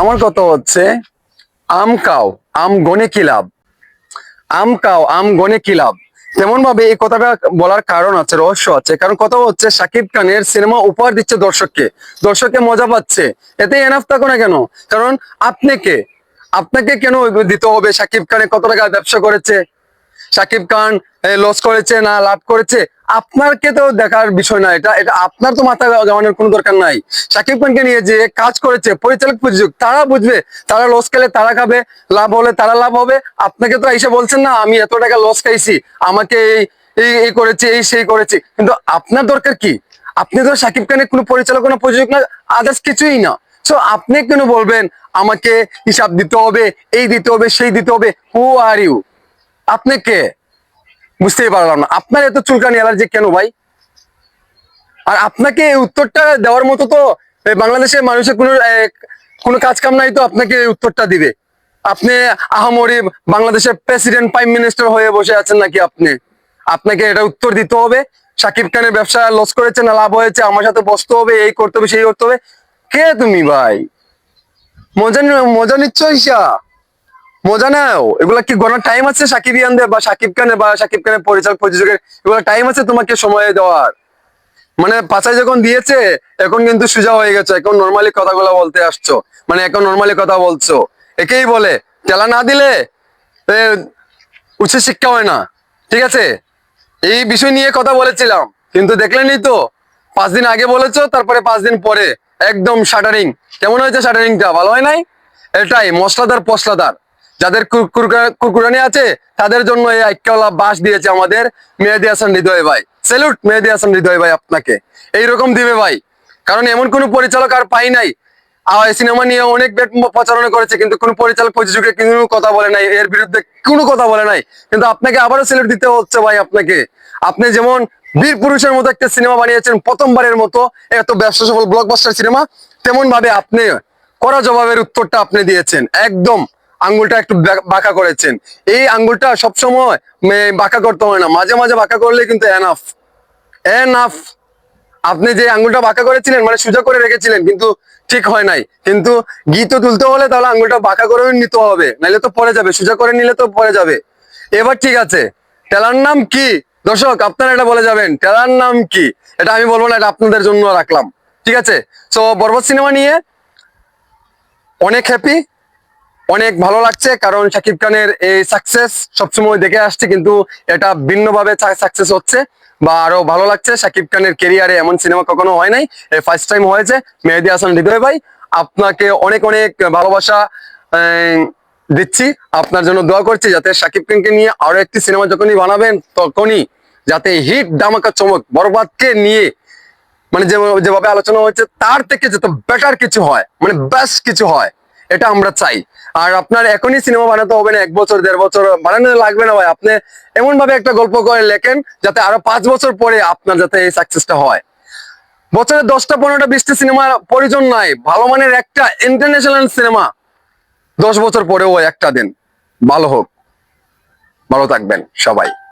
আমার কথা হচ্ছে? আম কাও, আম গনে কি লাভ? আম কাও, আম গনে কি লাভ? তেমন ভাবে এই কথাটা বলার কারণ আছে, রহস্য আছে। কারণ কথা হচ্ছে, সাকিব খানের সিনেমা উপহার দিচ্ছে দর্শককে। দর্শককে মজা পাচ্ছে। এতে এনাফ থাকো না কেন? কারণ আপনাকে আপনাকে কেন দিতে হবে? সাকিব খানে কত টাকা ব্যবসা করেছে? সাকিব খান লস করেছে না লাভ করেছে, আপনারকে তো দেখার বিষয় না এটা এটা আপনার তো মাথা জমানোর কোনো দরকার নাই। সাকিব খানকে নিয়ে যে কাজ করেছে, পরিচালক প্রযোজক, তারা বুঝবে, তারা লস খেলে তারা খাবে, লাভ হলে তারা লাভ হবে। আপনাকে তো এসে বলছেন না, আমি এত টাকা লস খাইছি, আমাকে এই এই করেছে, এই, সেই করেছে। কিন্তু আপনার দরকার কি? আপনি তো সাকিব খানের কোনো পরিচালক, কোনো প্রযোজক না আদার্স কিছুই না। সো আপনি কেন বলবেন, আমাকে হিসাব দিতে হবে, এই দিতে হবে, সেই দিতে হবে? হু আর ইউ আপনি কে? বুঝতেই পারলাম না। আপনার এত চুলকানি অ্যালার্জি কেন ভাই? আর আপনাকে এই উত্তরটা দেওয়ার মতো তো বাংলাদেশের মানুষের কোনো কোনো কাজ কাম নাই তো আপনাকে উত্তরটা দিবে। আপনি আহামরি বাংলাদেশের প্রেসিডেন্ট, প্রাইম মিনিস্টার হয়ে বসে আছেন নাকি আপনি? আপনাকে এটা উত্তর দিতে হবে। সাকিব খানের ব্যবসা লস করেছে না লাভ হয়েছে, আমার সাথে বসতে হবে, এই করতে হবে, সেই করতে হবে। কে তুমি ভাই? মজা মজা নিচ্ছ ঈশা মজা নাও। এগুলা কি গণার টাইম আছে? সাকিব ইয়ানদের বা সাকিব খানের বা সাকিব খানের পরিচালক প্রযোজকের, এগুলা টাইম আছে তোমাকে সময় দেওয়ার? মানে পাচাই যখন দিয়েছে, এখন কিন্তু সোজা হয়ে গেছে। এখন নর্মালি কথাগুলো বলতে আসছো। মানে এখন নর্মালি কথা বলছো। একেই বলে তেলা না দিলে উচ্চ শিক্ষা হয় না। ঠিক আছে? এই বিষয় নিয়ে কথা বলেছিলাম। কিন্তু দেখলেনই তো, পাঁচ দিন আগে বলেছ, তারপরে পাঁচ দিন পরে। একদম শাটারিং। কেমন হয়েছে শাটারিংটা? ভালো হয় নাই? এটাই, মশলাদার পশলাদার। যাদের কুর- কুরকুরা- কুরকুরানি আছে, তাদের জন্য এই আইক্যওয়ালা বাস দিয়েছে আমাদের মেহেদি হাসান হৃদয় ভাই। স্যালুট মেহেদি হাসান হৃদয় ভাই আপনাকে। এইরকম দিবে ভাই। কারণ এমন কোন পরিচালক আর পাই নাই। সিনেমা নিয়ে অনেক প্রচারণা করেছে, কিন্তু কোন পরিচালক প্রযোজকের কোনো কথা বলে নাই, এর বিরুদ্ধে কোনো কথা বলে নাই। কিন্তু আপনাকে আবারও স্যালুট দিতে হচ্ছে ভাই আপনাকে। আপনি যেমন বীর পুরুষের মতো একটা সিনেমা বানিয়েছেন, প্রথমবারের মতো এত ব্যবসা সফল ব্লকবাস্টার সিনেমা তেমন ভাবে আপনি করা জবাবের উত্তরটা আপনি দিয়েছেন। একদম। আঙ্গুলটা একটু বাঁকা করেছেন। এই আঙ্গুলটা সবসময় বাঁকা করতে হয় না। মাঝে মাঝে বাঁকা করলে কিন্তু এনাফ এনাফ আপনি যে আঙ্গুলটা বাঁকা করেছিলেন মানে সোজা করে রেখেছিলেন, কিন্তু ঠিক হয় নাই। কিন্তু গীত তুলতে হলে তাহলে আঙ্গুলটা বাঁকা করে নিতে হবে। নাহলে তো পড়ে যাবে। সোজা করে নিলে তো পড়ে যাবে। এবার ঠিক আছে। টেলার নাম কি? দর্শক, আপনারা এটা বলে যাবেন। টেলার নাম কি? এটা আমি বলব না, এটা আপনাদের জন্য রাখলাম। ঠিক আছে? তো বরবাদ সিনেমা নিয়ে অনেক হ্যাপি অনেক ভালো লাগছে, কারণ শাকিব খানের এই সাকসেস সবসময় দেখে আসছে, কিন্তু এটা ভিন্নভাবে সাকসেস হচ্ছে বা আরও ভালো লাগছে। শাকিব খানের কেরিয়ারে এমন সিনেমা কখনো হয় নাই ফার্স্ট টাইম হয়েছে। মেহেদি হাসান, হৃদয় ভাই, আপনাকে অনেক অনেক ভালোবাসা দিচ্ছি। আপনার জন্য দোয়া করছি, যাতে শাকিব খানকে নিয়ে আরও একটি সিনেমা যখনই বানাবেন, তখনই যাতে হিট দামাকা চমক, বরবাদকে নিয়ে মানে যেভাবে আলোচনা হচ্ছে তার থেকে যত বেটার কিছু হয় মানে বেস্ট কিছু হয় এটা আমরা চাই। আর আপনার এখনই সিনেমা বানাতে হবে না, এক বছর, দেড় বছর, বানানো লাগবে না ভাই। আপনি এমন ভাবে একটা গল্প করে লেখেন যাতে আরও পাঁচ বছর পরে আপনার যাতে এই সাকসেসটা হয়। বছরে দশটা, পনেরোটা, বিশটা সিনেমা প্রয়োজন নাই। ভালো মানের একটা ইন্টারন্যাশনাল সিনেমা দশ বছর পরেও একটা দিন। ভালো হোক। ভালো থাকবেন সবাই।